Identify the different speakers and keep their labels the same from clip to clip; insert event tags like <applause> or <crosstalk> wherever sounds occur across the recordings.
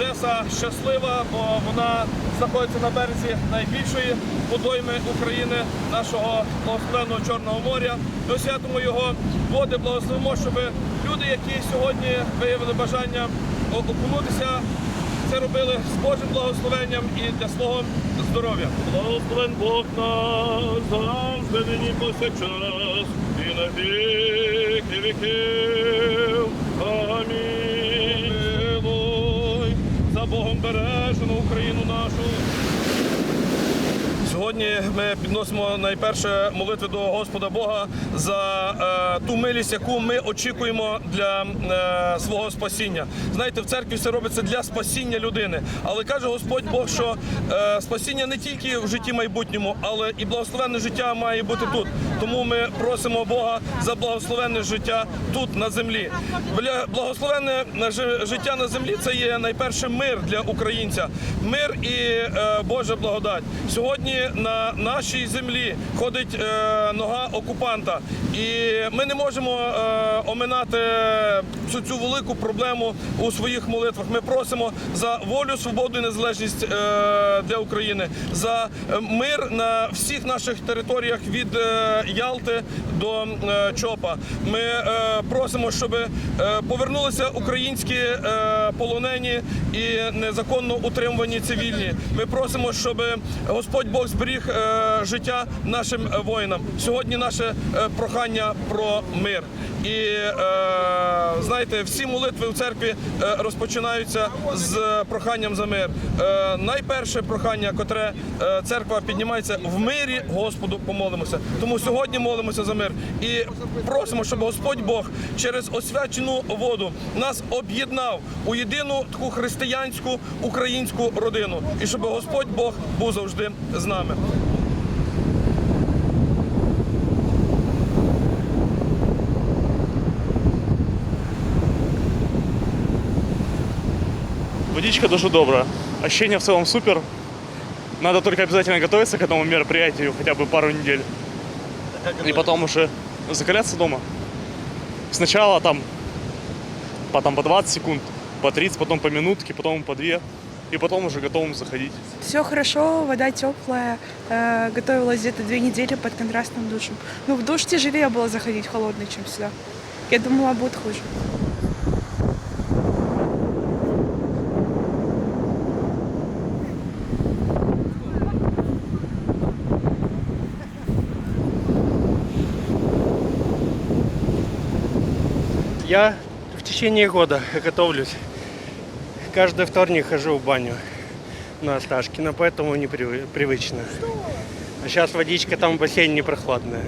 Speaker 1: Одеса щаслива, бо вона знаходиться на березі найбільшої водойми України, нашого благословенного Чорного моря. Ми освятимо його води, благословимо, щоб люди, які сьогодні виявили бажання окунутися, це робили з Божим благословенням і для свого здоров'я. Благословен Бог наш завжди нині повсякчас і на віки віків. Амінь. Богом бережену Україну нашу. Сьогодні ми підносимо найперше молитви до Господа Бога за е, ту милість, яку ми очікуємо для е, свого спасіння. Знаєте, в церкві все робиться для спасіння людини. Але каже Господь Бог, що е, спасіння не тільки в житті майбутньому, але і благословенне життя має бути тут. Тому ми просимо Бога за благословенне життя тут на землі. Благословенне життя на землі це є найперше мир для українця. Мир і е, Божа благодать. Сьогодні на нашій землі ходить е, нога окупанта, і ми не можемо е, оминати цю, цю велику проблему у своїх молитвах. Ми просимо за волю, свободу і незалежність е, для України, за мир на всіх наших територіях від Ялти до е, Чопа. Ми е, просимо, щоб е, повернулися українські полонені і незаконно утримувані цивільні. Ми просимо, щоб Господь Бог зберіг життя нашим воїнам. Сьогодні наше прохання про мир. І е, знаєте, всі молитви в церкві е, розпочинаються з проханням за мир. Е, найперше прохання, котре е, церква піднімається в мирі, Господу помолимося. Тому сьогодні молимося за мир і просимо, щоб Господь Бог через освячену воду нас об'єднав у єдину таку християнську українську родину, і щоб Господь Бог був завжди з нами.
Speaker 2: Водичка дуже добрая. Ощущение в целом супер. Надо только обязательно готовиться к этому мероприятию хотя бы пару недель. И потом уже закаляться дома. Сначала там по, там, по 20 секунд, по 30, потом по минутке, потом по 2. И потом уже готовым заходить.
Speaker 3: Все хорошо, вода теплая. Э, готовилась где-то две недели под контрастным душем. Ну, в душ тяжелее было заходить холодный, чем сюда. Я думала, будет хуже.
Speaker 4: Я в течение года готовлюсь. Каждый вторник хожу в баню на Осташкина, поэтому не привы- привычно. А сейчас водичка там в бассейне не прохладная.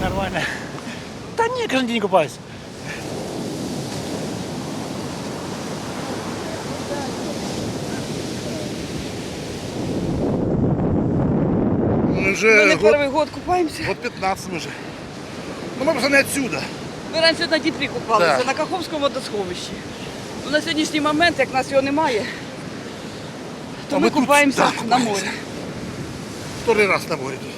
Speaker 5: Нормально. Да не, каждый день купаюсь.
Speaker 6: Мы уже
Speaker 7: Мы не
Speaker 6: год,
Speaker 7: первый год купаемся.
Speaker 6: год 15 мы же. Ну мы просто не отсюда.
Speaker 7: Ми раніше на Дніпрі купалися,
Speaker 6: Так.
Speaker 7: на Каховському водосховищі. Ну, на сьогоднішній момент, як нас його немає, то
Speaker 6: А
Speaker 7: ми
Speaker 6: ми тут,
Speaker 7: купаємося
Speaker 6: так,
Speaker 7: на
Speaker 6: купаємося.
Speaker 7: морі.
Speaker 6: Второй раз на море тут.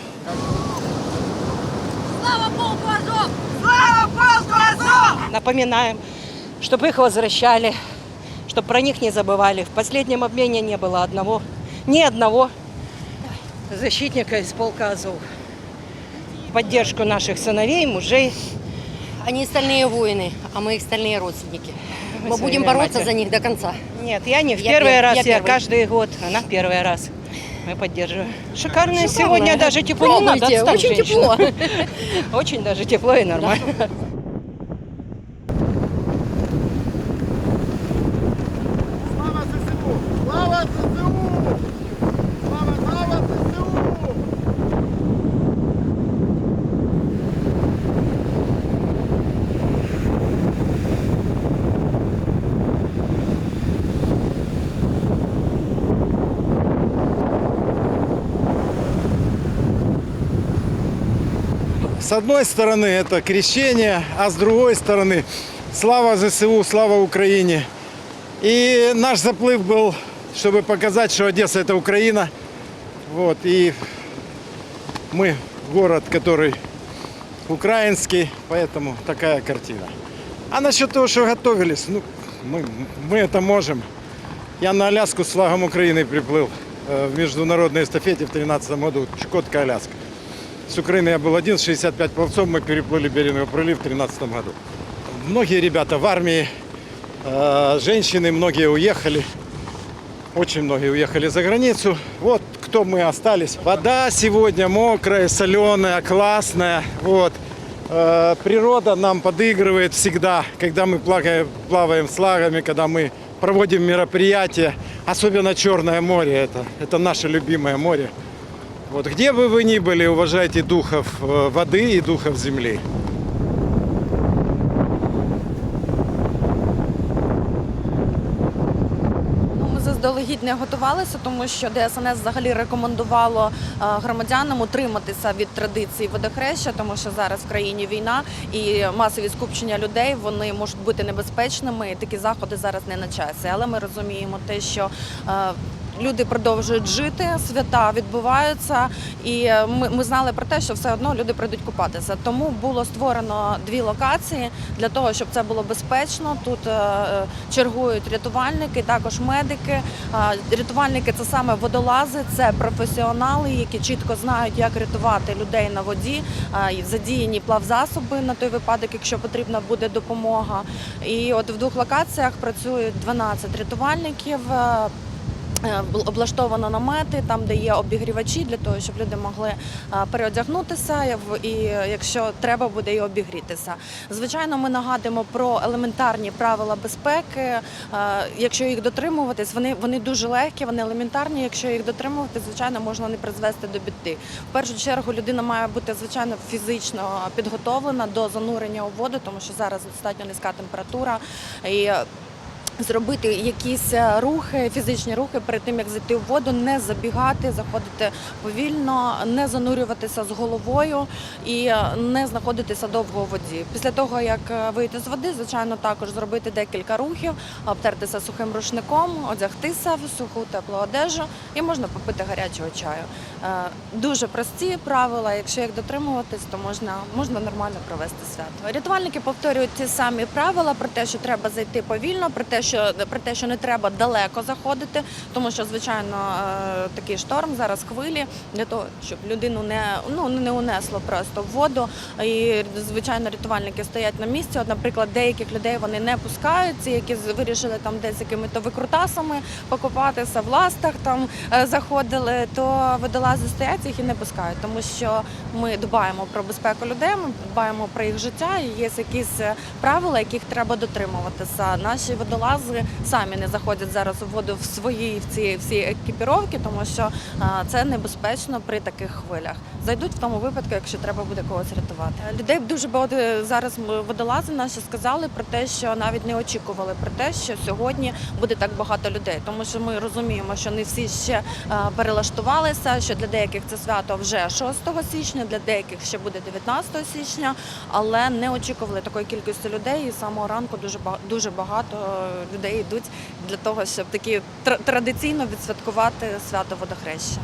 Speaker 8: Напоминаем, чтобы их возвращали, чтобы про них не забывали. В последнем обмене не было одного, ни одного защитника из полка Азов. В Поддержку наших сыновей, мужей.
Speaker 9: Они стальные воины, а мы их стальные родственники.
Speaker 8: Мы
Speaker 9: Мы, будем бороться
Speaker 8: Матя.
Speaker 9: за них до конца.
Speaker 8: Нет, я не в
Speaker 9: Я
Speaker 8: первый
Speaker 9: пер-
Speaker 8: раз,
Speaker 9: я
Speaker 8: я,
Speaker 9: первый.
Speaker 8: каждый год, она первый раз. Мы поддерживаем. Шикарно. Сегодня даже тепло, не надо
Speaker 9: Пробуйте,
Speaker 8: отстань,
Speaker 9: очень
Speaker 8: женщина.
Speaker 9: тепло. <laughs>
Speaker 8: Очень даже тепло и нормально.
Speaker 10: С одной стороны это крещение, а с другой стороны слава ЗСУ, слава Украине. И наш заплыв был, чтобы показать, что Одесса это Украина. Вот, и Мы город, который украинский, поэтому такая картина. А насчет того, что готовились, ну, мы, мы это можем. Я на Аляску с флагом Украины приплыл э, в международной эстафете в 2013 году, Чукотка, Аляска. С Украины я был один, с 65 пловцов мы переплыли Беринговый пролив в 2013 году. Многие ребята в армии, э, женщины, многие уехали. Очень многие уехали за границу. Вот кто мы остались. Вода сегодня мокрая, соленая, классная. Вот. Э, природа нам подыгрывает всегда, когда мы плаваем, плаваем с лагами, когда мы проводим мероприятия. Особенно Черное море. Это, это наше любимое море. Вот где бы вы ни были, уважайте духов э, воды и духов земли.
Speaker 11: Ну, Ми заздалегідь не готувалися, тому що ДСНС взагалі рекомендувало е, громадянам утриматися від традицій водохреща, тому що зараз в країні війна і масові скупчення людей вони можуть бути небезпечними. І такі заходи зараз не на часі. Але ми розуміємо те, що е, Люди продовжують жити, свята відбуваються, і е, ми, ми знали про те, що все одно люди прийдуть купатися. Тому було створено дві локації для того, щоб це було безпечно. Тут е, е, чергують рятувальники, також медики. Рятувальники це саме водолази, це професіонали, які чітко знають, як рятувати людей на воді. Задіяні плавзасоби на той випадок, якщо потрібна буде допомога. І от в двох локаціях працюють 12 рятувальників. Е, Облаштовано намети, там де є обігрівачі для того, щоб люди могли е, переодягнутися і якщо треба буде і обігрітися. Звичайно, ми нагадуємо про елементарні правила безпеки. Е, Якщо їх дотримуватись, вони, вони дуже легкі, вони елементарні. Якщо їх дотримуватись, звичайно, можна не призвести до біди. В першу чергу людина має бути звичайно фізично підготовлена до занурення у воду, тому що зараз достатньо низька температура і зробити якісь е, рухи, фізичні рухи перед тим, як зайти в воду, не забігати, заходити повільно, не занурюватися з головою і е, не знаходитися довго у воді. Після того, як е, вийти з води, звичайно, також зробити декілька рухів, обтертися сухим рушником, одягтися в суху теплу одежу і можна попити гарячого чаю. Дуже прості правила. Якщо їх дотримуватись, то можна, можна нормально провести свято. Рятувальники повторюють ті самі правила про те, що треба зайти повільно, про те, що про те, що не треба далеко заходити, тому що звичайно е, такий шторм зараз хвилі для того, щоб людину не ну не унесло просто в воду. І звичайно, рятувальники стоять на місці. От, наприклад, деяких людей вони не пускають, ці, які вирішили там десь якими-то викрутасами покупатися в ластах, там е, заходили, то водолази стоять їх і не пускають, тому що ми дбаємо про безпеку людей, ми дбаємо про їх життя. І є якісь е, правила, яких треба дотримуватися. Наші водолази самі не заходять зараз у воду в свої в ці всі екіпіровки, тому що е, це небезпечно при таких хвилях. Зайдуть в тому випадку, якщо треба буде когось рятувати. Людей дуже багато е, зараз водолази наші сказали про те, що навіть не очікували про те, що сьогодні буде так багато людей, тому що ми розуміємо, що не всі ще е, перелаштувалися. Що для деяких це свято вже 6 січня, для деяких ще буде 19 січня, але не очікували такої кількості людей. І самого ранку дуже дуже багато е, людей йдуть для того, щоб такі тр- традиційно відсвяткувати свято водохреща.